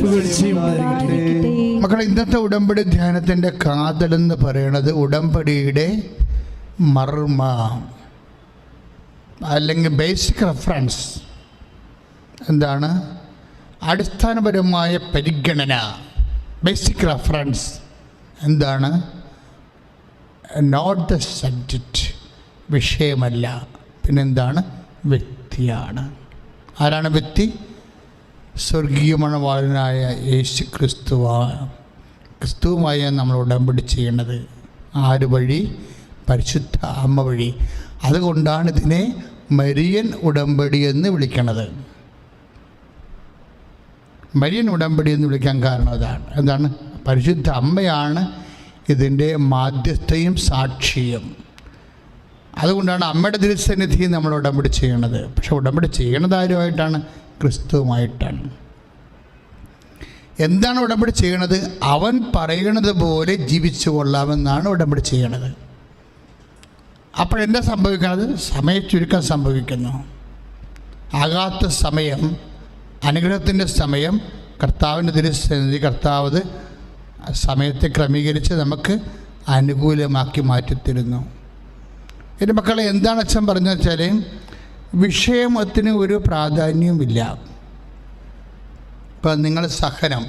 പുകഴ്ചയും മക്കളെ ഇന്നത്തെ ഉടമ്പടി ധ്യാനത്തിന്റെ കാതലെന്ന് പറയുന്നത് ഉടമ്പടിയുടെ മർമ്മ അല്ലെങ്കിൽ ബേസിക് റെഫറൻസ് എന്താണ്? അടിസ്ഥാനപരമായ പരിഗണന. ബേസിക് റെഫറൻസ് എന്താണ്? നോട്ട് ദ സബ്ജക്റ്റ് വിഷയമല്ല. പിന്നെന്താണ്? വ്യക്തിയാണ്. ആരാണ് വ്യക്തി? സ്വർഗീയ മണവാളനായ യേശു ക്രിസ്തുവാ ക്രിസ്തുവുമായി നമ്മൾ ഉടമ്പടി ചെയ്യേണ്ടത് ആര് വഴി? പരിശുദ്ധ അമ്മ വഴി. അതുകൊണ്ടാണ് ഇതിനെ മരിയൻ ഉടമ്പടി എന്ന് വിളിക്കണത്. മരിയൻ ഉടമ്പടി എന്ന് വിളിക്കാൻ കാരണം അതാണ്. എന്താണ്? പരിശുദ്ധ അമ്മയാണ് ഇതിന്റെ മാധ്യസ്ഥയും സാക്ഷിയും. അതുകൊണ്ടാണ് അമ്മയുടെ തിരുസന്നിധി നമ്മൾ ഉടമ്പടി ചെയ്യണത്. പക്ഷെ ഉടമ്പടി ചെയ്യണത് ആരുമായിട്ടാണ്? ക്രിസ്തുവുമായിട്ടാണ്. എന്താണ് ഉടമ്പടി ചെയ്യണത്? അവൻ പറയണത് പോലെ ജീവിച്ചു കൊള്ളാമെന്നാണ് ഉടമ്പടി ചെയ്യണത്. അപ്പോഴെന്താ സംഭവിക്കുന്നത് സമയച്ചുരുക്കം സംഭവിക്കുന്നു. ആകാത്ത സമയം അനുഗ്രഹത്തിന്റെ സമയം കർത്താവിന്റെ തിരുസന്നിധി കർത്താവ് സമയത്തെ ക്രമീകരിച്ച് നമുക്ക് അനുകൂലമാക്കി മാറ്റിത്തരുന്നു. എന്റെ മക്കളെ എന്താണ് അച്ഛൻ പറഞ്ഞു വെച്ചാൽ വിഷയമത്തിന് ഒരു പ്രാധാന്യവുമില്ല. ഇപ്പം നിങ്ങൾ സഹനം.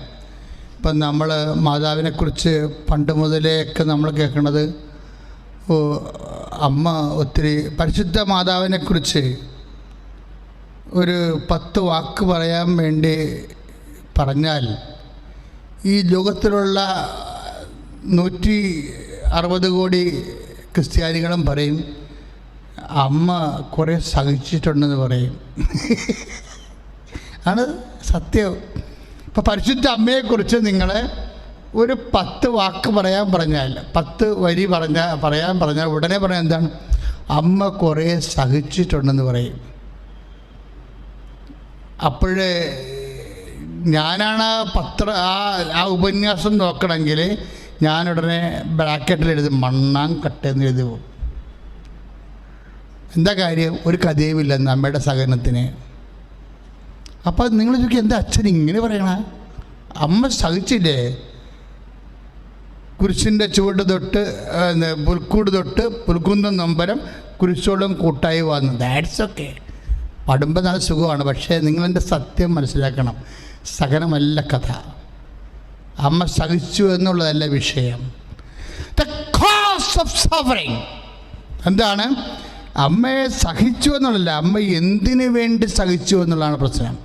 ഇപ്പം നമ്മൾ മാതാവിനെക്കുറിച്ച് പണ്ട് മുതലേയൊക്കെ നമ്മൾ കേൾക്കുന്നത് അമ്മ ഒത്തിരി പരിശുദ്ധ മാതാവിനെക്കുറിച്ച് ഒരു പത്ത് വാക്ക് പറയാൻ വേണ്ടി പറഞ്ഞാൽ ഈ ലോകത്തിലുള്ള നൂറ്റി അറുപത് കോടി ക്രിസ്ത്യാനികളും പറയും അമ്മ കുറേ സഹിച്ചിട്ടുണ്ടെന്ന് പറയും. ആണ് സത്യം. ഇപ്പം പരിശുദ്ധ അമ്മയെക്കുറിച്ച് നിങ്ങളെ ഒരു പത്ത് വാക്ക് പറയാൻ പറഞ്ഞാൽ പത്ത് വരി പറഞ്ഞ പറയാൻ പറഞ്ഞാൽ ഉടനെ പറയാൻ എന്താണ്? അമ്മ കുറേ സഹിച്ചിട്ടുണ്ടെന്ന് പറയും. അപ്പോഴേ ഞാനാണ് പത്ര ആ ആ ഉപന്യാസം നോക്കണമെങ്കിൽ ഞാനുടനെ ബ്രാക്കറ്റിൽ എഴുതും മണ്ണാം കട്ടെന്ന് എഴുതി പോകും എന്താ കാര്യം? ഒരു കഥയുമില്ല നമ്മുടെ സഹനത്തിന് അപ്പോൾ നിങ്ങൾ ചോദിക്കും എന്താ അച്ഛൻ ഇങ്ങനെ പറയണ? അമ്മ സഹിച്ചില്ലേ? കുരിശിന്റെ ചുവട് തൊട്ട് പുൽക്കൂട് തൊട്ട് പുൽക്കുന്നം നൊമ്പരം കുരിശോളം കൂട്ടായി വന്നു. ദാറ്റ്സ് ഓക്കെ പടുമ്പോൾ നല്ല സുഖമാണ് പക്ഷേ നിങ്ങളെന്റെ സത്യം മനസ്സിലാക്കണം. സഹനമല്ല കഥ. അമ്മ സഹിച്ചു എന്നുള്ളതല്ല വിഷയം. ദ കോസ് ഓഫ് സഫറിങ് എന്താണ്? അമ്മയെ സഹിച്ചു എന്നുള്ളതല്ല. അമ്മ എന്തിനു വേണ്ടി സഹിച്ചു എന്നുള്ളതാണ് പ്രശ്നം.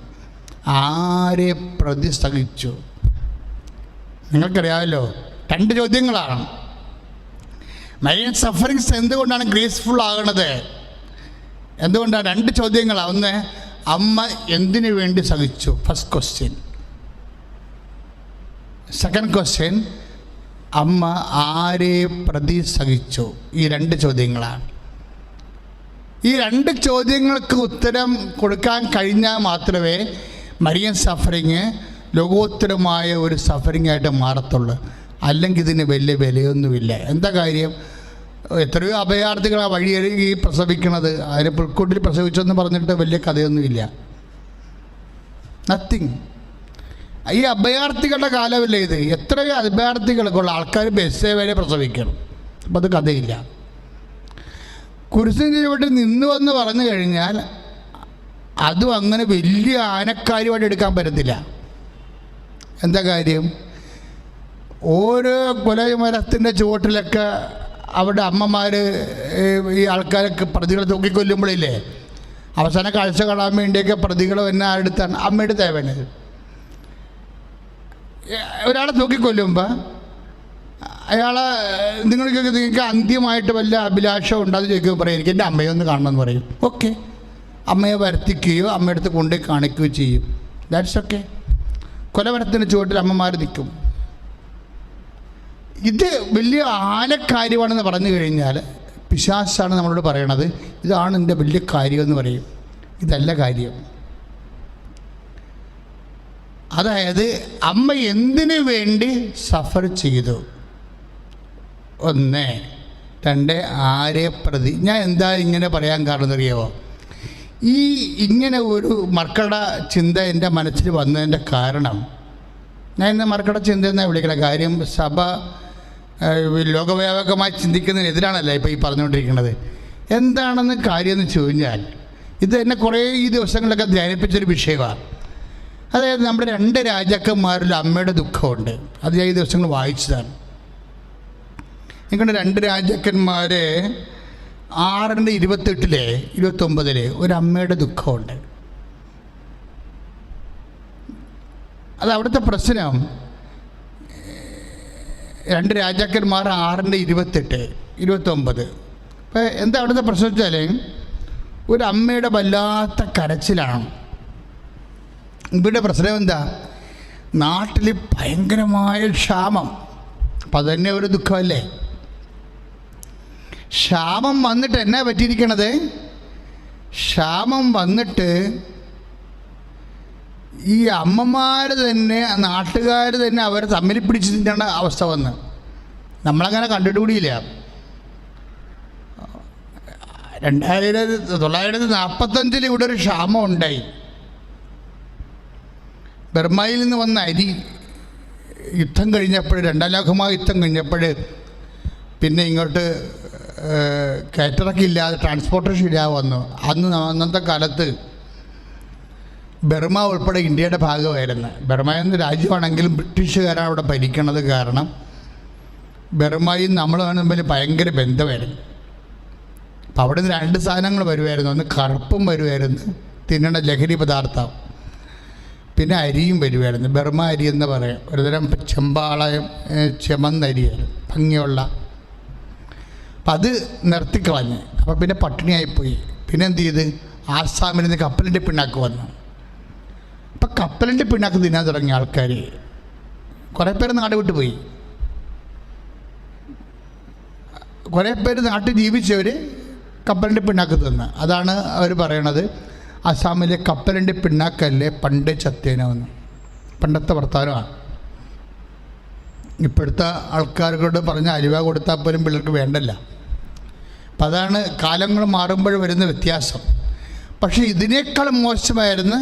ആരെ പ്രതി സഹിച്ചു? നിങ്ങൾക്കറിയാമല്ലോ. രണ്ട് ചോദ്യങ്ങളാണ്. മരിയൻ സഫറിങ്സ് എന്തുകൊണ്ടാണ് ഗ്രേസ്ഫുൾ ആകണത്? എന്തുകൊണ്ടാണ് രണ്ട് ചോദ്യങ്ങളാണ് ഒന്ന് അമ്മ എന്തിനു വേണ്ടി സഹിച്ചു? ഫസ്റ്റ് ക്വസ്റ്റ്യൻ സെക്കൻഡ് ക്വസ്റ്റ്യൻ അമ്മ ആരെ പ്രതി സഹിച്ചു ഈ രണ്ട് ചോദ്യങ്ങളാണ്. ഈ രണ്ട് ചോദ്യങ്ങൾക്ക് ഉത്തരം കൊടുക്കാൻ കഴിഞ്ഞാൽ മാത്രമേ മരിയൻ സഫറിങ് ലോകോത്തരമായ ഒരു സഫറിങ് ആയിട്ട് മാറത്തുള്ളൂ. അല്ലെങ്കിൽ ഇതിന് വലിയ വിലയൊന്നുമില്ല. എന്താ കാര്യം? എത്രയോ അഭയാർത്ഥികളാണ് വഴിയരികി പ്രസവിക്കണത് അതിന് പുൽക്കൂട്ടിൽ പ്രസവിച്ചെന്ന് പറഞ്ഞിട്ട് വലിയ കഥയൊന്നുമില്ല. നത്തിങ് ഈ അഭയാർത്ഥികളുടെ കാലമല്ലേ ഇത്? എത്രയോ അഭയാർത്ഥികൾക്കുള്ള ആൾക്കാർ ബസ്സേ വരെ പ്രസവിക്കണം. അപ്പം അത് കഥയില്ല. കുരിശിന്റെ ചുവട്ടിൽ നിന്നു വന്ന് പറഞ്ഞു കഴിഞ്ഞാൽ അതും അങ്ങനെ വലിയ ആനക്കാരുമായിട്ട് എടുക്കാൻ പറ്റത്തില്ല. എന്താ കാര്യം? ഓരോ കൊലമരത്തിന്റെ ചുവട്ടിലൊക്കെ അവിടെ അമ്മമാർ ഈ ആൾക്കാരൊക്കെ പ്രതികളെ തൂക്കിക്കൊല്ലുമ്പോഴില്ലേ അവസാന കാഴ്ച കാണാൻ വേണ്ടിയൊക്കെ പ്രതികൾ എന്നെ അടുത്താണ് അമ്മയുടെ തേവന്. ഒരാളെ തൂക്കിക്കൊല്ലുമ്പോൾ അയാളെ നിങ്ങൾക്ക് നിങ്ങൾക്ക് അന്ത്യമായിട്ട് വല്ല അഭിലാഷം ഉണ്ടാകും ചോദിക്കുമ്പോൾ പറയും എനിക്ക് എന്റെ അമ്മയെ ഒന്ന് കാണണമെന്ന് പറയും. ഓക്കെ അമ്മയെ വരുത്തിക്കുകയോ അടുത്ത് കൊണ്ടുപോയി കാണിക്കുകയോ ചെയ്യും. ദാറ്റ്സ് ഓക്കെ കൊലവരത്തിന് ചുവട്ടിൽ അമ്മമാർ നിൽക്കും. ഇത് വലിയ ആനക്കാര്യമാണെന്ന് പറഞ്ഞു കഴിഞ്ഞാൽ പിശാസാണ് നമ്മളോട് പറയണത്. ഇതാണ് എന്റെ വലിയ കാര്യമെന്ന് പറയും. ഇതല്ല കാര്യം. അതായത് അമ്മ എന്തിനു വേണ്ടി സഫർ ചെയ്തു? ഒന്ന്. രണ്ട് ആരെ പ്രതി ഞാൻ എന്താ ഇങ്ങനെ പറയാൻ കാരണം അറിയാമോ ഈ ഇങ്ങനെ ഒരു മർക്കട ചിന്ത എന്റെ മനസ്സിൽ വന്നതിന്റെ കാരണം ഞാൻ ഇന്ന് മർക്കട ചിന്ത എന്നാണ് വിളിക്കണം? കാര്യം സഭ ലോകവ്യാപകമായി ചിന്തിക്കുന്നതിനെതിരാണല്ലോ ഇപ്പോൾ ഈ പറഞ്ഞുകൊണ്ടിരിക്കുന്നത്. എന്താണെന്ന് കാര്യമെന്ന് ചോദിച്ചാൽ ഇത് എന്നെ കുറേ ഈ ദിവസങ്ങളിലൊക്കെ ധ്യാനിപ്പിച്ചൊരു വിഷയമാണ്. അതായത് നമ്മുടെ രണ്ട് രാജാക്കന്മാരിൽ അമ്മയുടെ ദുഃഖമുണ്ട്. അത് ഞാൻ ഈ ദിവസങ്ങൾ വായിച്ചതാണ്. നിങ്ങളുടെ രണ്ട് രാജാക്കന്മാരെ ആറിന്റെ ഇരുപത്തെട്ടിലെ ഇരുപത്തൊമ്പതിലെ ഒരു അമ്മയുടെ ദുഃഖമുണ്ട്. അത് അവിടുത്തെ പ്രശ്നം രണ്ട് രാജാക്കന്മാർ ആറിന്റെ ഇരുപത്തെട്ട് ഇരുപത്തൊമ്പത്. അപ്പോൾ എന്താ അവിടുത്തെ പ്രശ്നം വെച്ചാൽ ഒരു അമ്മയുടെ വല്ലാത്ത കരച്ചിലാണ്. ഇവിടെ പ്രശ്നം എന്താ? നാട്ടിൽ ഭയങ്കരമായ ക്ഷാമം. അപ്പം അതന്നെ ഒരു ദുഃഖമല്ലേ? ക്ഷാമം വന്നിട്ട് എന്നാ പറ്റിയിരിക്കണത്? ക്ഷാമം വന്നിട്ട് ഈ അമ്മമാർ തന്നെ നാട്ടുകാർ തന്നെ അവരെ തമ്മിൽ പിടിച്ച് തിന്നേണ്ട അവസ്ഥ വന്ന്. നമ്മളങ്ങനെ കണ്ടിട്ടുകൂടിയില്ല രണ്ടായിരത്തി തൊള്ളായിരത്തി നാൽപ്പത്തഞ്ചിൽ ഇവിടെ ഒരു ക്ഷാമം ഉണ്ടായി. ബർമയിൽ നിന്ന് വന്ന അരി യുദ്ധം കഴിഞ്ഞപ്പോൾ രണ്ടാം ലോകമായ യുദ്ധം കഴിഞ്ഞപ്പോൾ പിന്നെ ഇങ്ങോട്ട് ഏഹ്, ഇല്ലാതെ ട്രാൻസ്പോർട്ടേഷൻ ഇല്ലാതെ വന്നു. അന്ന് അന്നത്തെ കാലത്ത് ബർമ ഉൾപ്പെടെ ഇന്ത്യയുടെ ഭാഗമായിരുന്നു. ബർമ എന്ന രാജ്യമാണെങ്കിലും ബ്രിട്ടീഷുകാരാണ് അവിടെ ഭരിക്കണത് കാരണം ബർമയും നമ്മളാണ് തമ്മിൽ ഭയങ്കര ബന്ധമായിരുന്നു. അപ്പം അവിടെ നിന്ന് രണ്ട് സാധനങ്ങൾ വരുമായിരുന്നു. ഒന്ന് കറുപ്പും വരുമായിരുന്നു. തിന്നണ ലഹരി പദാർത്ഥം. പിന്നെ അരിയും വരുമായിരുന്നു ബർമ അരി എന്ന് പറയും. ഒരുതരം ചെമ്പാളയം ചെമന്നരിയായിരുന്നു ഭംഗിയുള്ള. അപ്പം അത് നിർത്തിക്കളഞ്ഞ് അപ്പം പിന്നെ പട്ടിണിയായിപ്പോയി പിന്നെ എന്ത് ചെയ്ത്? ആസാമിൽ നിന്ന് കപ്പലിന്റെ പിണ്ണാക്ക് വന്നു. അപ്പം കപ്പലിന്റെ പിണ്ണാക്ക് തിന്നാൻ തുടങ്ങിയ ആൾക്കാർ കുറേ പേര് നാട് വിട്ടു പോയി. കുറേ പേര് നാട്ടിൽ ജീവിച്ചവർ കപ്പലിന്റെ പിണ്ണാക്ക് തിന്ന്. അതാണ് അവർ പറയണത്. അസാമിലെ കപ്പലിന്റെ പിണ്ണാക്കല്ലേ പണ്ട് ചത്തേനവെന്ന് പണ്ടത്തെ വർത്തമാനമാണ്. ഇപ്പോഴത്തെ ആൾക്കാരോട് പറഞ്ഞ അരിവ കൊടുത്താൽ പോലും പിള്ളേർക്ക് വേണ്ടല്ല. അപ്പം അതാണ് കാലങ്ങൾ മാറുമ്പോൾ വരുന്ന വ്യത്യാസം. പക്ഷേ ഇതിനേക്കാൾ മോശമായിരുന്നു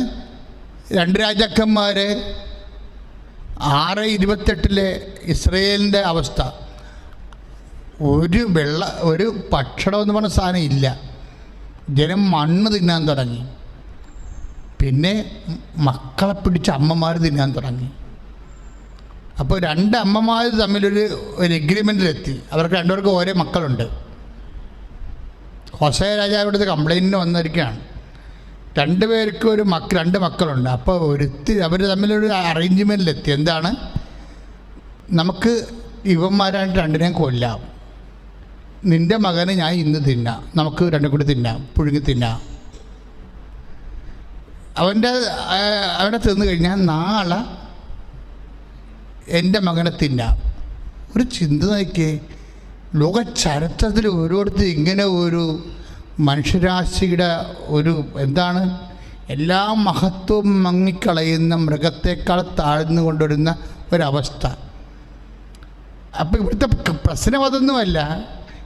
രണ്ട് രാജാക്കന്മാർ ആറ് ഇരുപത്തെട്ടിലെ ഇസ്രയേലിന്റെ അവസ്ഥ. ഒരു വെള്ള ഒരു ഭക്ഷണം എന്ന് പറഞ്ഞ സാധനം ഇല്ല. ജനം മണ്ണ് തിന്നാൻ തുടങ്ങി. പിന്നെ മക്കളെ പിടിച്ച് അമ്മമാർ തിന്നാൻ തുടങ്ങി. അപ്പോൾ രണ്ട് അമ്മമാർ തമ്മിലൊരു ഒരു എഗ്രിമെന്റിലെത്തി അവർക്ക് രണ്ടുപേർക്കും ഓരോ മക്കളുണ്ട്. ഹൊസയ രാജാവിന്റെ കംപ്ലൈന്റിന് വന്നിരിക്കുകയാണ്. രണ്ടുപേർക്കും ഒരു മക്ക രണ്ട് മക്കളുണ്ട്. അപ്പോൾ ഒരുത്തി അവർ തമ്മിലൊരു അറേഞ്ച്മെന്റിലെത്തി എന്താണ്? നമുക്ക് ഇവന്മാരായിട്ട് രണ്ടിനെയും കൊല്ലാം. നിന്റെ മകനെ ഞാൻ ഇന്ന് തിന്നാം. നമുക്ക് രണ്ടും കൂടി തിന്നാം. പുഴുങ്ങി തിന്നാം. അവന്റെ അവനെ തിന്നു കഴിഞ്ഞാൽ നാളെ എന്റെ മകനെ തിന്നാം. ഒരു ചിന്ത നോക്കിയേ ലോക ചരിത്രത്തിൽ ഓരോരുത്തർ ഇങ്ങനെ ഒരു മനുഷ്യരാശിയുടെ ഒരു എന്താണ് എല്ലാ മഹത്വവും മങ്ങിക്കളയുന്ന മൃഗത്തെക്കാൾ താഴ്ന്നു കൊണ്ടുവരുന്ന ഒരവസ്ഥ. അപ്പോൾ ഇവിടുത്തെ പ്രശ്നം അതൊന്നുമല്ല.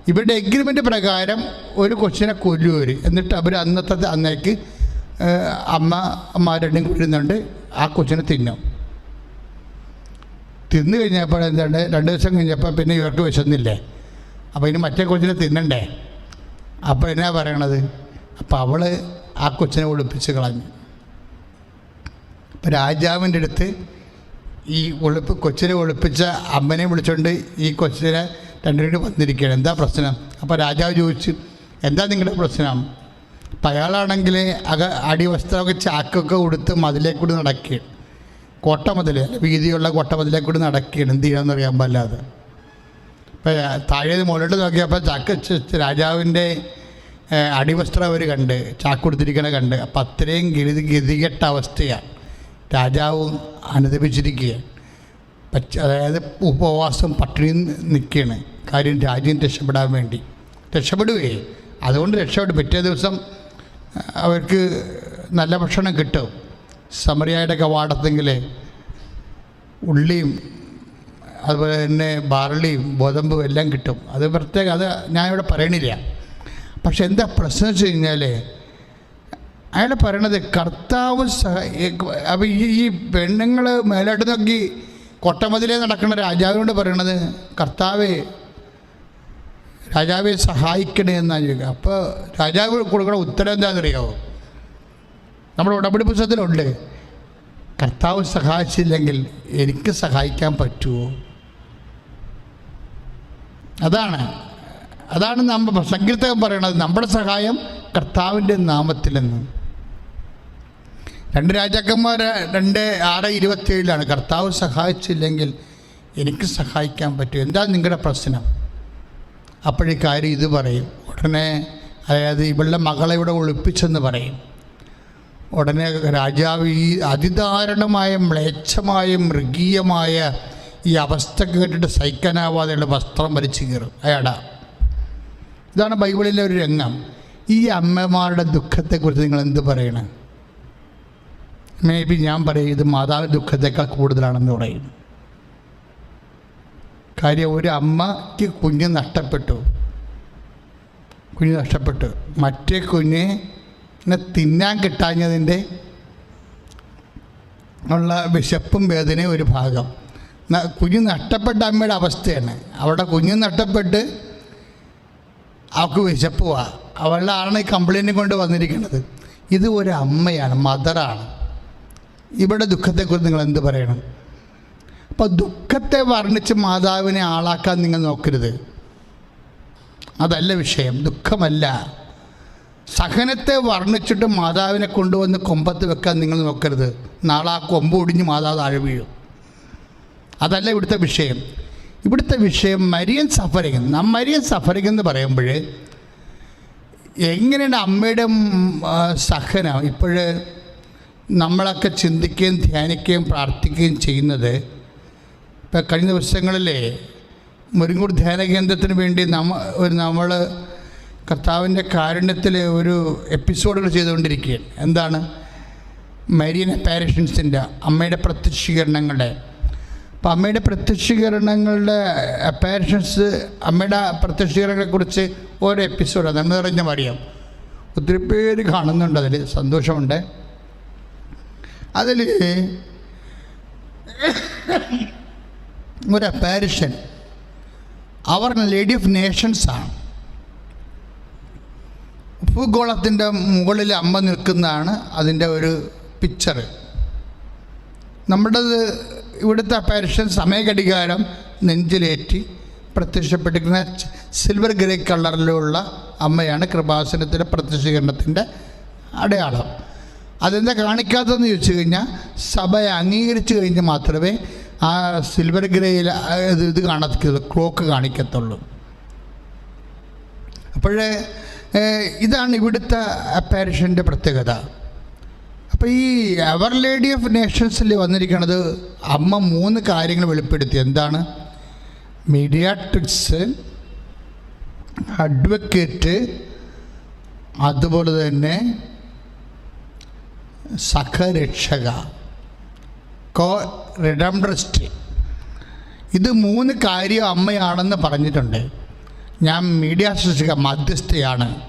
ഇവരുടെ എഗ്രിമെന്റ് പ്രകാരം ഒരു കൊച്ചിനെ കൊല്ലുവർ എന്നിട്ട് അവർ അന്നത്തെ അന്നേക്ക് ഏഹ്, അമ്മ രണ്ടും കൊല്ലുന്നുണ്ട് ആ കൊച്ചിനെ തിന്നും. തിന്നു കഴിഞ്ഞപ്പോൾ എന്താണ്? രണ്ട് ദിവസം കഴിഞ്ഞപ്പോൾ പിന്നെ ഇവർക്ക് വിശന്നില്ലേ? അപ്പോൾ ഇനി മറ്റേ കൊച്ചിനെ തിന്നണ്ടേ? അപ്പോൾ എന്നാ പറയണത്? അപ്പോൾ അവൾ ആ കൊച്ചിനെ ഒളിപ്പിച്ച് കളഞ്ഞു. അപ്പോൾ രാജാവിന്റെ അടുത്ത് ഈ ഒളിപ്പ് കൊച്ചിനെ ഒളിപ്പിച്ച അമ്മനെ വിളിച്ചുകൊണ്ട് ഈ കൊച്ചിനെ രണ്ടുപേരും വന്നിരിക്കുകയാണ്. എന്താ പ്രശ്നം? അപ്പോൾ രാജാവ് ചോദിച്ചു എന്താ നിങ്ങളുടെ പ്രശ്നം? അയാളാണെങ്കിൽ അക അടിവസ്ത്രമൊക്കെ ചാക്കൊക്കെ കൊടുത്ത് മതിലേക്കൂടി നടക്കുകയാണ്. മതിൽ വീതിയുള്ള കോട്ട മതിലേക്ക് കൂടി നടക്കുകയാണ്. എന്ത് ചെയ്യണമെന്ന് അറിയാൻ പാടില്ലാതെ. അപ്പം താഴെ മുകളിലോട്ട് നോക്കിയപ്പോൾ ചാക്ക് രാജാവിന്റെ അടിവസ്ത്രം അവർ കണ്ട് ചാക്ക് കൊടുത്തിരിക്കണ കണ്ട്. അപ്പം അത്രയും ഗതി ഗതികെട്ട അവസ്ഥയാണ്. രാജാവും അനുദപിച്ചിരിക്കുകയാണ്. പച്ച അതായത് ഉപവാസം പട്ടിണിയും നിൽക്കുകയാണ്. കാര്യം രാജ്യം രക്ഷപ്പെടാൻ വേണ്ടി. രക്ഷപ്പെടുകയെ. അതുകൊണ്ട് രക്ഷപ്പെട്ടു പിറ്റേ ദിവസം അവർക്ക് നല്ല ഭക്ഷണം കിട്ടും. സമറിയായുടെ കവാടത്തെങ്കിൽ ഉള്ളിയും അതുപോലെ തന്നെ ബാർലിയും ഗോതമ്പും എല്ലാം കിട്ടും. അത് പ്രത്യേകം അത് ഞാൻ ഇവിടെ പറയണില്ല. പക്ഷെ എന്താ പ്രശ്നം വെച്ച് കഴിഞ്ഞാൽ അയാൾ പറയണത് കർത്താവ് സഹ അപ്പം ഈ ഈ പെണ്ണുങ്ങൾ മേലോട്ട് നോക്കി കൊട്ടമതിലേ നടക്കുന്ന രാജാവിനോട് പറയണത് കർത്താവേ രാജാവെ സഹായിക്കണേ എന്നാണ് അപ്പോൾ രാജാവ് കൊടുക്കുന്ന ഉത്തരം എന്താണെന്നറിയാമോ നമ്മുടെ ഉടമ്പടി പുസ്തകത്തിലുണ്ട്. കർത്താവ് സഹായിച്ചില്ലെങ്കിൽ എനിക്ക് സഹായിക്കാൻ പറ്റുമോ അതാണ്. അതാണ് നമ്മൾ സങ്കീർത്തകം പറയണത്. നമ്മുടെ സഹായം കർത്താവിന്റെ നാമത്തിലെന്ന്. രണ്ട് രാജാക്കന്മാർ രണ്ട് ആറ് ഇരുപത്തിയേഴിലാണ്. കർത്താവ് സഹായിച്ചില്ലെങ്കിൽ എനിക്ക് സഹായിക്കാൻ പറ്റുമോ എന്താ നിങ്ങളുടെ പ്രശ്നം? അപ്പോഴീ കാര്യം ഇത് പറയും. ഉടനെ അതായത് ഇവളുടെ മകളെ ഇവിടെ ഒളിപ്പിച്ചെന്ന് പറയും. ഉടനെ രാജാവ് ഈ അതിദാരുണമായ മ്ലേച്ഛമായ മൃഗീയമായ ഈ അവസ്ഥ കേട്ടിട്ട് സഹിക്കാനാവാതെയുള്ള വസ്ത്രം വലിച്ചു കീറും. അയാടാ. ഇതാണ് ബൈബിളിലെ ഒരു രംഗം. ഈ അമ്മമാരുടെ ദുഃഖത്തെക്കുറിച്ച് നിങ്ങൾ എന്ത് പറയണം? മേ ബി ഞാൻ പറയും ഇത് മാതാവിന്റെ ദുഃഖത്തേക്കാൾ കൂടുതലാണെന്ന് പറയും. കാര്യം ഒരു അമ്മയ്ക്ക് കുഞ്ഞ് നഷ്ടപ്പെട്ടു. കുഞ്ഞ് നഷ്ടപ്പെട്ടു. മറ്റേ കുഞ്ഞിനെ തിന്നാൻ കിട്ടാഞ്ഞതിന്റെ ഉള്ള വിശപ്പും വേദനയും ഒരു ഭാഗം. കുഞ്ഞ് നഷ്ടപ്പെട്ട അമ്മയുടെ അവസ്ഥയാണ്. അവിടെ കുഞ്ഞ് നഷ്ടപ്പെട്ട് അവൾക്ക് വിശപ്പ് പോവാ അവളുടെ ഈ കംപ്ലൈന്റ് കൊണ്ട് വന്നിരിക്കുന്നത്? ഇത് ഒരു അമ്മയാണ് മദറാണ് ഇവിടെ ദുഃഖത്തെക്കുറിച്ച് നിങ്ങൾ എന്ത് പറയണം? അപ്പോൾ ദുഃഖത്തെ വർണിച്ച് മാതാവിനെ ആളാക്കാൻ നിങ്ങൾ നോക്കരുത്. അതല്ല വിഷയം ദുഃഖമല്ല. സഹനത്തെ വർണിച്ചിട്ട് മാതാവിനെ കൊണ്ടുവന്ന് കൊമ്പത്ത് വെക്കാൻ നിങ്ങൾ നോക്കരുത്. നാളെ ആ കൊമ്പ് ഒടിഞ്ഞ് മാതാവ് താഴെ വീഴും. അതല്ല ഇവിടുത്തെ വിഷയം. ഇവിടുത്തെ വിഷയം മരിയൻ സഫറിങ് മരിയൻ സഫറിങ് എന്ന് പറയുമ്പോൾ എങ്ങനെയാണ് അമ്മയുടെ സഹനം? ഇപ്പോഴേ നമ്മളൊക്കെ ചിന്തിക്കുകയും ധ്യാനിക്കുകയും പ്രാർത്ഥിക്കുകയും ചെയ്യുന്നത് ഇപ്പം കഴിഞ്ഞ വർഷങ്ങളിലെ മുരിങ്ങൂർ ധ്യാന കേന്ദ്രത്തിന് വേണ്ടി നമ്മ ഒരു നമ്മൾ കർത്താവിന്റെ കാരുണ്യത്തിൽ ഒരു എപ്പിസോഡുകൾ ചെയ്തുകൊണ്ടിരിക്കുകയാണ്. എന്താണ്? മരിയൻ അപ്പാരഷൻസിന്റെ അമ്മയുടെ പ്രത്യക്ഷീകരണങ്ങളുടെ. അപ്പം അമ്മയുടെ പ്രത്യക്ഷീകരണങ്ങളുടെ അപ്പാരഷൻസ് അമ്മയുടെ പ്രത്യക്ഷീകരണങ്ങളെക്കുറിച്ച് ഓരോ എപ്പിസോഡ് നമ്മൾ നിറഞ്ഞ മറിയാം. ഒത്തിരി പേര് കാണുന്നുണ്ട്. അതിൽ സന്തോഷമുണ്ട്. അതിൽ ഒരു അപ്പാരിഷൻ. അവർ ലേഡി ഓഫ് നേഷൻസാണ് ഭൂഗോളത്തിന്റെ മുകളിൽ അമ്മ നിൽക്കുന്നതാണ് അതിന്റെ ഒരു പിക്ചർ നമ്മുടേത് ഇവിടുത്തെ അപ്പാരിഷൻ സമയഘടികാരം നെഞ്ചിലേറ്റി പ്രത്യക്ഷപ്പെട്ടിരിക്കുന്ന സിൽവർ ഗ്രേ കളറിലുള്ള അമ്മയാണ് കൃപാസനത്തിന്റെ പ്രത്യക്ഷീകരണത്തിന്റെ അടയാളം. അതെന്താ കാണിക്കാത്തതെന്ന് ചോദിച്ചു കഴിഞ്ഞാൽ സഭയെ അംഗീകരിച്ചു കഴിഞ്ഞ് മാത്രമേ ആ സിൽവർ ഗ്രേയിൽ ഇത് കാണത്തുള്ളൂ ക്ലോക്ക് കാണിക്കത്തുള്ളൂ. അപ്പോഴേ ഇതാണ് ഇവിടുത്തെ അപ്പാരിഷന്റെ പ്രത്യേകത. അപ്പോൾ ഈ അവർ ലേഡി ഓഫ് നേഷൻസിൽ വന്നിരിക്കുന്നത് അമ്മ മൂന്ന് കാര്യങ്ങൾ വെളിപ്പെടുത്തി. എന്താണ്? മീഡിയാട്രിക്സ് അഡ്വക്കേറ്റ് അതുപോലെ തന്നെ സഖരക്ഷക കോ റിഡംഡ്രസ്റ്റ് ഇത് മൂന്ന് കാര്യം അമ്മയാണെന്ന് പറഞ്ഞിട്ടുണ്ട്. ഞാൻ മീഡിയ സൃഷ്ടിക മധ്യസ്ഥയാണ്.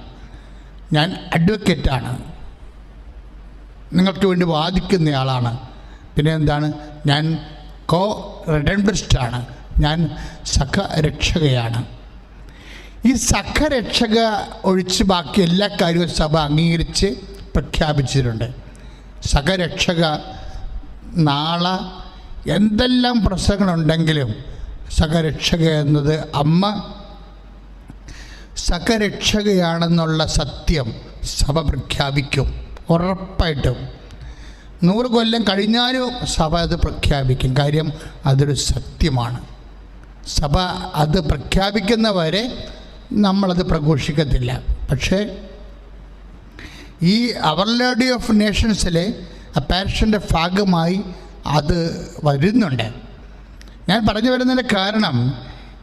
ഞാൻ അഡ്വക്കേറ്റാണ്. നിങ്ങൾക്ക് വേണ്ടി വാദിക്കുന്നയാളാണ്. പിന്നെ എന്താണ്? ഞാൻ കോ റിഡംഡ്രസ്റ്റാണ് ഞാൻ സഖരക്ഷകയാണ്. ഈ സഖരക്ഷക ഒഴിച്ച് ബാക്കി എല്ലാ കാര്യവും സഭ അംഗീകരിച്ച് പ്രഖ്യാപിച്ചിട്ടുണ്ട്. സഖരക്ഷക നാളെ എന്തെല്ലാം പ്രശ്നങ്ങളുണ്ടെങ്കിലും സഹരക്ഷക എന്നത് അമ്മ സഹരക്ഷകയാണെന്നുള്ള സത്യം സഭ പ്രഖ്യാപിക്കും. ഉറപ്പായിട്ടും. നൂറ് കൊല്ലം കഴിഞ്ഞാലും സഭ അത് പ്രഖ്യാപിക്കും. കാര്യം അതൊരു സത്യമാണ്. സഭ അത് പ്രഖ്യാപിക്കുന്നവരെ നമ്മളത് പ്രഘോഷിക്കത്തില്ല. പക്ഷേ ഈ അവർ ലേഡി ഓഫ് നേഷൻസിലെ അപ്പാരിഷന്റെ ഭാഗമായി അത് വരുന്നുണ്ട്. ഞാൻ പറഞ്ഞു വരുന്നതിന്റെ കാരണം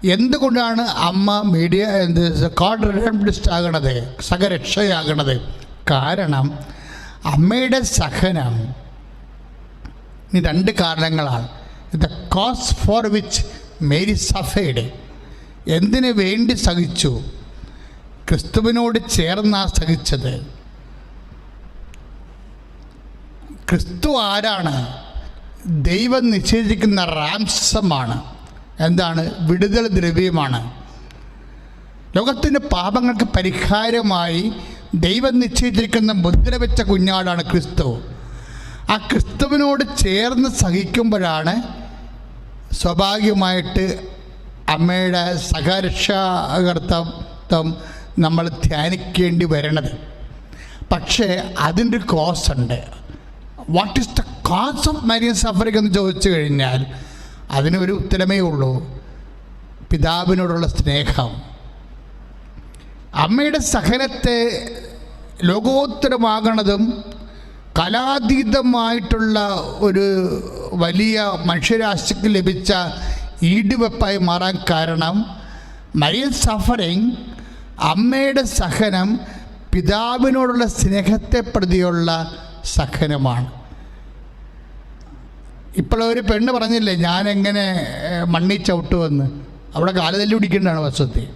എന്തുകൊണ്ടാണ് അമ്മ മീഡിയ എന്ത് കോഡ് റിഡംഡിസ്റ്റ് ആകണത് സഹരക്ഷയാകണത്? കാരണം അമ്മയുടെ സഹനം ഈ രണ്ട് കാരണങ്ങളാണ്. The cause for which Mary suffered എന്തിനു വേണ്ടി സഹിച്ചു? ക്രിസ്തുവിനോട് ചേർന്നാ സഹിച്ചത്. ക്രിസ്തു ആരാണ്? ദൈവം നിശ്ചയിച്ചിരിക്കുന്ന റാംസമാണ്. എന്താണ്? വിടുതൽ ദ്രവ്യമാണ്. ലോകത്തിന്റെ പാപങ്ങൾക്ക് പരിഹാരമായി ദൈവം നിശ്ചയിച്ചിരിക്കുന്ന മുദ്ര വെച്ച കുഞ്ഞാടാണ് ക്രിസ്തു. ആ ക്രിസ്തുവിനോട് ചേർന്ന് സഹിക്കുമ്പോഴാണ് സ്വാഭാവികമായിട്ട് അമ്മയുടെ സഹരക്ഷാകർത്തത്വം നമ്മൾ ധ്യാനിക്കേണ്ടി വരണത്. പക്ഷേ അതിന്റെ കോസ് ഉണ്ട് what is the cause of Marian suffering എന്ന് ചോദിച്ചു കഴിഞ്ഞാൽ അതിനൊരു ഉത്തരമേ ഉള്ളൂ. പിതാവിനോടുള്ള സ്നേഹം. അമ്മയുടെ സഹനത്തെ ലോകോത്തരമാകണതും കലാതീതമായിട്ടുള്ള ഒരു വലിയ മനുഷ്യരാശിക്ക് ലഭിച്ച ഈടുവെപ്പായി മാറാൻ കാരണം മരിയൻ സഫറിങ് അമ്മയുടെ സഹനം പിതാവിനോടുള്ള സ്നേഹത്തെ പ്രതിയുള്ള സഹനമാണ്. ഇപ്പോഴൊരു പെണ്ണ് പറഞ്ഞില്ലേ ഞാൻ എങ്ങനെ മണ്ണി ചവിട്ടുമെന്ന്? അവിടെ കാലുതല്ലി പിടിക്കേണ്ടതാണ് വസ്തുത്തിൽ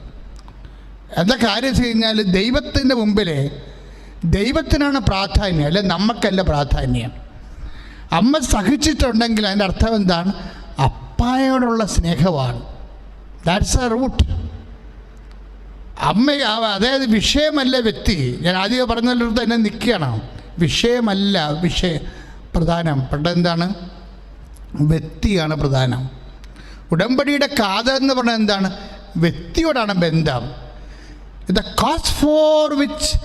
എന്താ കാര്യം വെച്ച് കഴിഞ്ഞാൽ ദൈവത്തിന്റെ മുമ്പിൽ ദൈവത്തിനാണ് പ്രാധാന്യം അല്ലെ നമുക്കല്ല പ്രാധാന്യം. അമ്മ സഹിച്ചിട്ടുണ്ടെങ്കിൽ അതിന്റെ അർത്ഥം എന്താണ്? അപ്പായോടുള്ള സ്നേഹമാണ്. ദാറ്റ്സ് എ റൂട്ട് അമ്മ അതായത് വിഷയമല്ല വ്യക്തി. ഞാൻ ആദ്യം പറഞ്ഞ തന്നെ നിൽക്കണം വിഷയമല്ല വിഷയ പ്രധാനം. പണ്ട് എന്താണ്? വ്യക്തിയാണ് പ്രധാനം. ഉടമ്പടിയുടെ കാത എന്ന് പറഞ്ഞാൽ എന്താണ്? വ്യക്തിയോടാണ് ബന്ധം. The cause for which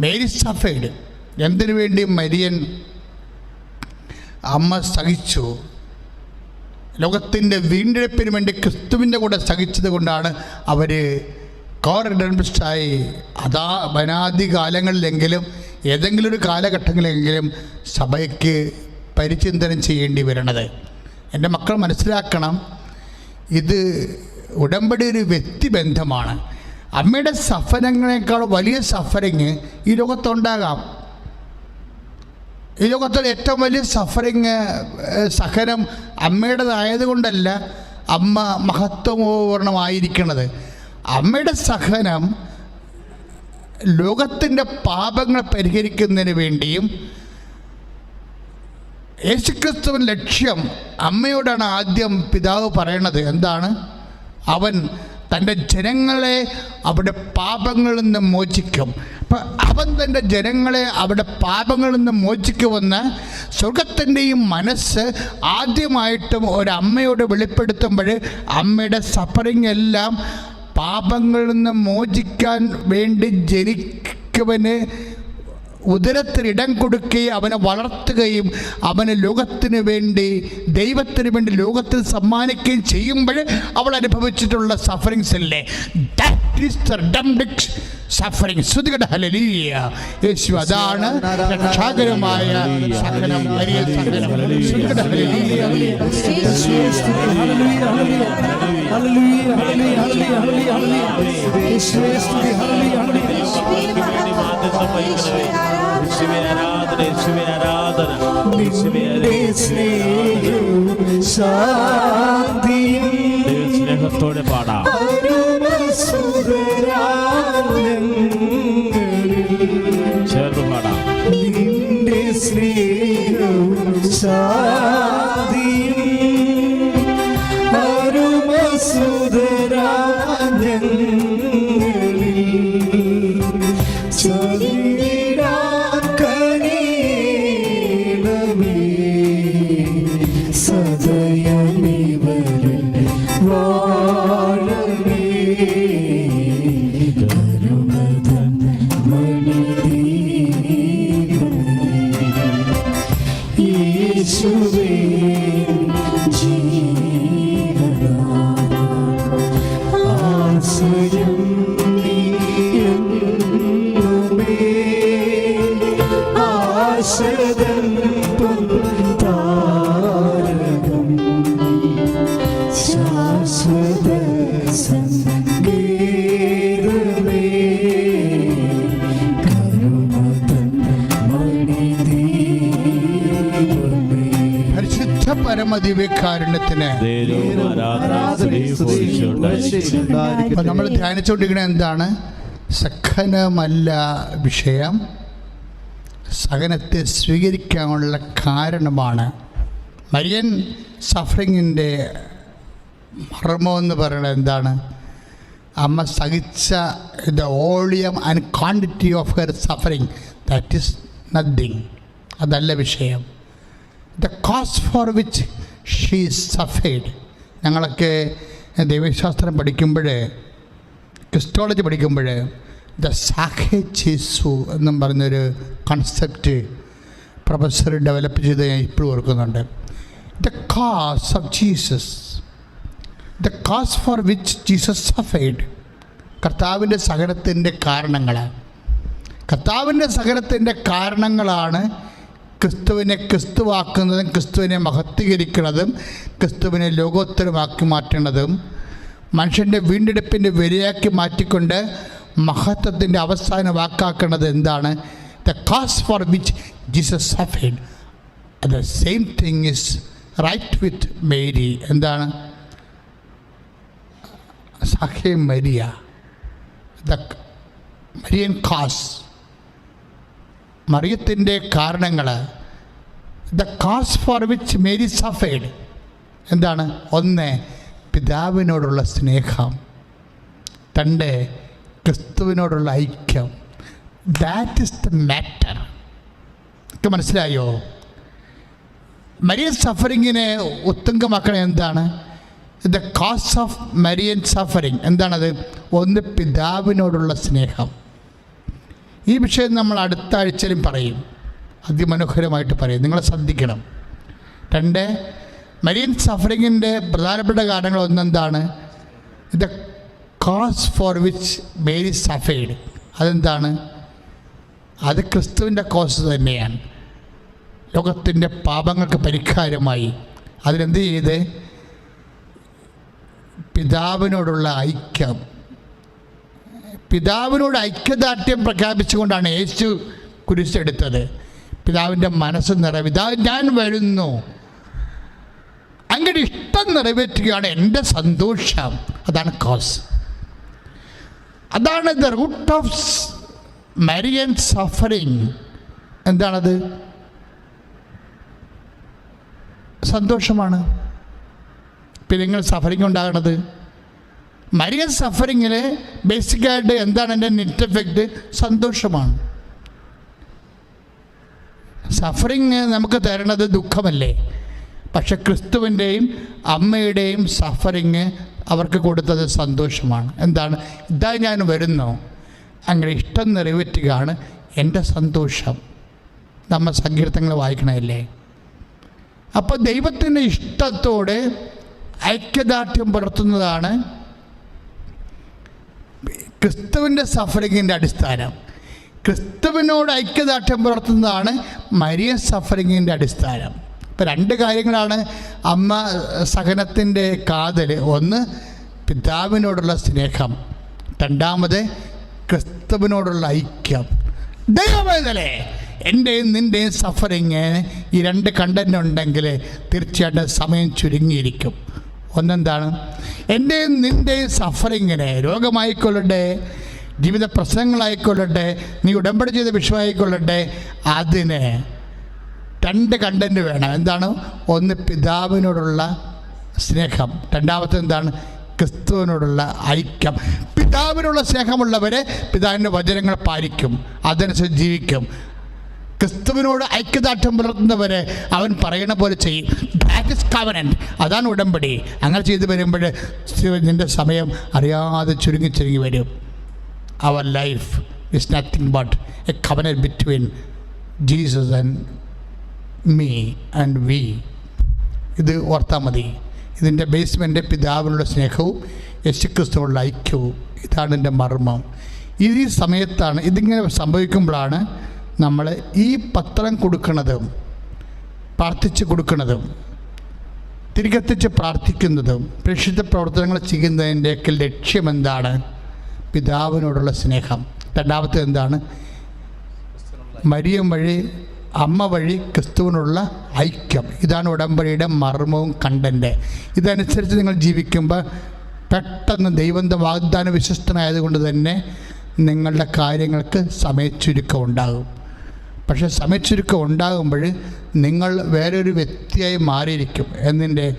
Mary suffered എന്തിനു വേണ്ടി മരിയൻ അമ്മ സഹിച്ചു? ലോകത്തിന്റെ വീണ്ടെടുപ്പിന് വേണ്ടി ക്രിസ്തുവിന്റെ കൂടെ സഹിച്ചത് കൊണ്ടാണ് അവർ കോർ കോറിഡൻബിസ്റ്റായി അതാ വനാദി കാലങ്ങളിലെങ്കിലും ഏതെങ്കിലും ഒരു കാലഘട്ടങ്ങളെങ്കിലും സഭയ്ക്ക് പരിചിന്തനം ചെയ്യേണ്ടി വരണത്. എന്റെ മക്കൾ മനസ്സിലാക്കണം ഇത് ഉടമ്പടി ഒരു വ്യക്തിബന്ധമാണ് അമ്മയുടെ സഫരങ്ങളെക്കാൾ വലിയ സഫറിങ് ഈ ലോകത്തുണ്ടാകാം. ഈ ലോകത്തിൽ ഏറ്റവും വലിയ സഫറിങ് സഹനം അമ്മയുടേതായതുകൊണ്ടല്ല അമ്മ മഹത്വപൂർണമായിരിക്കുന്നത് അമ്മയുടെ സഹനം ലോകത്തിന്റെ പാപങ്ങൾ പരിഹരിക്കുന്നതിന് വേണ്ടിയും യേശുക്രിസ്തുവിൻ ലക്ഷ്യം അമ്മയോടാണ് ആദ്യം പിതാവ് പറയണത്. എന്താണ്? അവൻ തന്റെ ജനങ്ങളെ അവിടെ പാപങ്ങളിൽ നിന്ന് മോചിക്കും. അവൻ തന്റെ ജനങ്ങളെ അവിടെ പാപങ്ങളിൽ നിന്ന് മോചിക്കുമെന്ന് സ്വർഗത്തിന്റെയും മനസ്സ് ആദ്യമായിട്ടും ഒരമ്മയോട് വെളിപ്പെടുത്തുമ്പോൾ അമ്മയുടെ സഫറിങ് എല്ലാം പാപങ്ങളിൽ നിന്ന് മോചിക്കാൻ വേണ്ടി ജനിക്കവന് ഉദരത്തിൽ ഇടം കൊടുക്കുകയും അവനെ വളർത്തുകയും അവനെ ലോകത്തിന് വേണ്ടി ദൈവത്തിന് വേണ്ടി ലോകത്തിൽ സമ്മാനിക്കുകയും ചെയ്യുമ്പോൾ അവൾ അനുഭവിച്ചിട്ടുള്ള സഫറിങ്സ് അല്ലേ ദാറ്റ് ഈസ് സഫറിംഗ് ശ്രുതികട ഹലലീയ യേശു അതാണ് രക്ഷാകരമായ സഹനം വലിയ സഹനം ശ്രുതികട ഹല്ലേലൂയ. സ്നേഹത്തോടെ പാടാം. ചേർന്ന് പാടാം. സദയമിവരിൽ പരമദിവ്യകാരുണ്യത്തിന് ദൈവം ആരാധന സ്തുതി ഉണ്ടായിരിക്കട്ടെ. നമ്മൾ ധ്യാനിച്ചുകൊണ്ടിരിക്കുന്നത് എന്താണ്? സഖനമല്ല വിഷയം. സഹനത്തെ സ്വീകരിക്കാനുള്ള കാരണമാണ്. മരിയൻ സഫറിങ്ങിന്റെ മർമ്മമെന്ന് പറയുന്നത് എന്താണ്? അമ്മ സഹിച്ച the volume and quantity of her suffering. That is nothing. അതല്ല വിഷയം. The cause for which she suffered ഞങ്ങളൊക്കെ ദൈവശാസ്ത്രം പഠിക്കുമ്പോൾ ക്രിസ്റ്റോളജി പഠിക്കുമ്പോൾ ദ സാഖെ ചീസു എന്നും പറഞ്ഞൊരു കൺസെപ്റ്റ് പ്രൊഫസർ ഡെവലപ്പ് ചെയ്ത് ഞാൻ ഇപ്പോഴും ഓർക്കുന്നുണ്ട്. The cause of Jesus the cause for which Jesus suffered കർത്താവിന്റെ സഹനത്തിന്റെ കാരണങ്ങൾ കർത്താവിന്റെ സഹനത്തിന്റെ കാരണങ്ങളാണ് ക്രിസ്തുവിനെ ക്രിസ്തുവാക്കുന്നതും ക്രിസ്തുവിനെ മഹത്വീകരിക്കുന്നതും ക്രിസ്തുവിനെ ലോകോത്തരമാക്കി മാറ്റുന്നതും മനുഷ്യന്റെ വീണ്ടെടുപ്പിന്റെ വിലയാക്കി മാറ്റിക്കൊണ്ട് മഹത്വത്തിന്റെ അവസാന വാക്കാക്കുന്നത് എന്താണ്? The cause for which Jesus suffered the same thing is right with Mary എന്താണ്? സഖേ മരിയ. ദ മരിയൻ കാസ് മറിയത്തിന്റെ കാരണങ്ങൾ. The cause for which Mary സഫേഡ് എന്താണ്? ഒന്ന് പിതാവിനോടുള്ള സ്നേഹം. തന്റെ ക്രിസ്തുവിനോടുള്ള ഐക്യം. ദാറ്റ് ഇസ് ദ മാറ്റർ ഒക്കെ മനസ്സിലായോ? മരിയൻ സഫറിങ്ങിനെ ഉത്തുങ്കമാക്കണ എന്താണ്? The cause of Marian suffering എന്താണത്? ഒന്ന് പിതാവിനോടുള്ള സ്നേഹം. ഈ വിഷയം നമ്മൾ അടുത്ത ആഴ്ചയിലും പറയും. അതിമനോഹരമായിട്ട് പറയും. നിങ്ങളെ ശ്രദ്ധിക്കണം. രണ്ട് മരീൻ സഫറിങ്ങിന്റെ പ്രധാനപ്പെട്ട കാരണങ്ങൾ ഒന്നെന്താണ്? The cause for which Mary suffered അതെന്താണ്? അത് ക്രിസ്തുവിന്റെ കോസ് തന്നെയാണ്. ലോകത്തിന്റെ പാപങ്ങൾക്ക് പരിഹാരമായി. അതിനെന്ത് ചെയ്ത്? പിതാവിനോടുള്ള ഐക്യം. പിതാവിനോട് ഐക്യദാർഢ്യം പ്രഖ്യാപിച്ചുകൊണ്ടാണ് യേശു കുരിശെടുത്തത് പിതാവിന്റെ മനസ്സ് നിറവ്. ഞാൻ വരുന്നു. അങ്ങനെ ഇഷ്ടം നിറവേറ്റുകയാണ് എന്റെ സന്തോഷം. അതാണ് കോസ് അതാണ് the root of Marian suffering എന്താണത്? സന്തോഷമാണ്. പിന്നെ നിങ്ങൾ സഫറിങ് ഉണ്ടാകണത്? മരിയൻ സഫറിങ്ങിൽ ബേസിക്കായിട്ട് എന്താണ് എന്റെ നെറ്റ് എഫക്റ്റ് സന്തോഷമാണ്. സഫറിങ് നമുക്ക് തരണത് ദുഃഖമല്ലേ? പക്ഷെ ക്രിസ്തുവിന്റെയും അമ്മയുടെയും സഫറിങ് അവർക്ക് കൊടുത്തത് സന്തോഷമാണ്. എന്താണ്? ഇതായി ഞാൻ വരുന്നു. അങ്ങനെ ഇഷ്ടം നിറവേറ്റുകയാണ് എന്റെ സന്തോഷം. നമ്മൾ സങ്കീർത്തങ്ങൾ വായിക്കണമല്ലേ അപ്പോൾ ദൈവത്തിന്റെ ഇഷ്ടത്തോടെ ഐക്യദാർഢ്യം പുലർത്തുന്നതാണ് ക്രിസ്തുവിന്റെ സഫറിങ്ങിന്റെ അടിസ്ഥാനം. ക്രിസ്തുവിനോട് ഐക്യദാർഢ്യം പുലർത്തുന്നതാണ് മരിയ സഫറിങ്ങിന്റെ അടിസ്ഥാനം. ഇപ്പം രണ്ട് കാര്യങ്ങളാണ് അമ്മ സഹനത്തിന്റെ കാതൽ. ഒന്ന് പിതാവിനോടുള്ള സ്നേഹം. രണ്ടാമത് ക്രിസ്തുവിനോടുള്ള ഐക്യം. ദൈവമേതലേ എന്റെയും നിന്റെയും സഫറിങ് ഈ രണ്ട് കണ്ടന്റ് ഉണ്ടെങ്കിൽ തീർച്ചയായിട്ടും സമയം ചുരുങ്ങിയിരിക്കും. ഒന്നെന്താണ്? എന്റെയും നിന്റെയും സഫറിങ്ങിനെ രോഗമായിക്കൊള്ളട്ടെ ജീവിത പ്രശ്നങ്ങളായിക്കൊള്ളട്ടെ നീ ഉടമ്പടി ചെയ്ത വിഷയമായിക്കൊള്ളട്ടെ അതിനെ രണ്ട് കണ്ടന്റ് വേണം. എന്താണ്? ഒന്ന് പിതാവിനോടുള്ള സ്നേഹം. രണ്ടാമത്തെ എന്താണ്? ക്രിസ്തുവിനോടുള്ള ഐക്യം. പിതാവിനുള്ള സ്നേഹമുള്ളവരെ പിതാവിന്റെ വചനങ്ങൾ പാലിക്കും. അതനുസരിച്ച് ജീവിക്കും. ക്രിസ്തുവിനോട് ഐക്യദാർഢ്യം പുലർത്തുന്നവരെ അവൻ പറയണ പോലെ ചെയ്യും ദാറ്റ് ഇസ് കവനന്റ് അതാണ് ഉടമ്പടി. അങ്ങനെ ചെയ്തു വരുമ്പോൾ നിന്റെ സമയം അറിയാതെ ചുരുങ്ങി ചുരുങ്ങി വരും. അവർ life is nothing but a covenant between Jesus and me and we ഇത് ഓർത്താൽ മതി. ഇതിന്റെ ബേസ്മെന്റ് പിതാവിനുള്ള സ്നേഹവും യേശുക്രിസ്തുവുള്ള ഐക്യവും. ഇതാണ് എന്റെ മർമ്മം. ഈ സമയത്താണ് ഇതിങ്ങനെ സംഭവിക്കുമ്പോഴാണ് നമ്മൾ ഈ പത്രം കൊടുക്കുന്നതും പ്രാർത്ഥിച്ച് കൊടുക്കുന്നതും തിരികെത്തിച്ച് പ്രാർത്ഥിക്കുന്നതും പ്രക്ഷിത പ്രവർത്തനങ്ങൾ ചെയ്യുന്നതിന്റെയൊക്കെ ലക്ഷ്യം എന്താണ്? പിതാവിനോടുള്ള സ്നേഹം. രണ്ടാമത്തെ എന്താണ്? മരിയം വഴി അമ്മ വഴി ക്രിസ്തുവിനുള്ള ഐക്യം. ഇതാണ് ഉടമ്പടിയുടെ മർമ്മവും കണ്ടന്റ് ഇതനുസരിച്ച് നിങ്ങൾ ജീവിക്കുമ്പോൾ പെട്ടെന്ന് ദൈവന്റെ വാഗ്ദാന വിശ്വസ്തനായതുകൊണ്ട് തന്നെ നിങ്ങളുടെ കാര്യങ്ങൾക്ക് സമയച്ചുരുക്കം ഉണ്ടാകും. പക്ഷേ സമയച്ചുരുക്കം ഉണ്ടാകുമ്പോൾ നിങ്ങൾ വേറൊരു വ്യക്തിയായി മാറിയിരിക്കും എന്നിന്റെ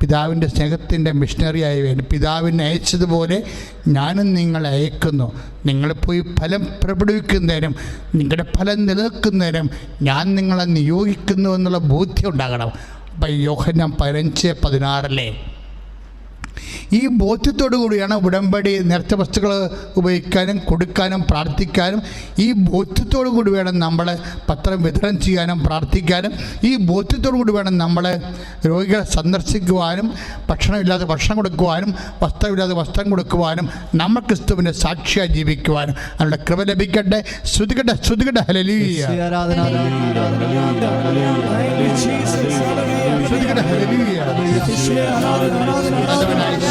പിതാവിന്റെ സ്നേഹത്തിന്റെ മിഷണറിയായി വേണം പിതാവിനെ അയച്ചതുപോലെ ഞാനും നിങ്ങളെ അയക്കുന്നു. നിങ്ങളെ പോയി ഫലം പ്രകടിപ്പിക്കുന്നതിനും നിങ്ങളുടെ ഫലം നിലനിൽക്കുന്നതിനും ഞാൻ നിങ്ങളെ നിയോഗിക്കുന്നു എന്നുള്ള ബോധ്യം ഉണ്ടാകണം. അപ്പം യോഹനം പതിനഞ്ച് പതിനാറിലെ ഈ ബോധ്യത്തോടു കൂടിയാണ് ഉടമ്പടി നേർച്ച വസ്തുക്കൾ ഉപയോഗിക്കാനും കൊടുക്കാനും പ്രാർത്ഥിക്കാനും ഈ ബോധ്യത്തോടു കൂടി വേണം നമ്മൾ പത്രം വിതരണം ചെയ്യാനും പ്രാർത്ഥിക്കാനും. ഈ ബോധ്യത്തോടു കൂടി വേണം നമ്മൾ രോഗികളെ സന്ദർശിക്കുവാനും ഭക്ഷണമില്ലാതെ ഭക്ഷണം കൊടുക്കുവാനും വസ്ത്രമില്ലാതെ വസ്ത്രം കൊടുക്കുവാനും നമ്മൾ ക്രിസ്തുവിനെ സാക്ഷിയായി ജീവിക്കുവാനും. അതിനുള്ള കൃപ ലഭിക്കട്ടെ. ശ്രുതികട്ടെ ശ്രുതികട്ടെ ഹലലീയ ശ്രുതികട്ടെ ഹലലീയ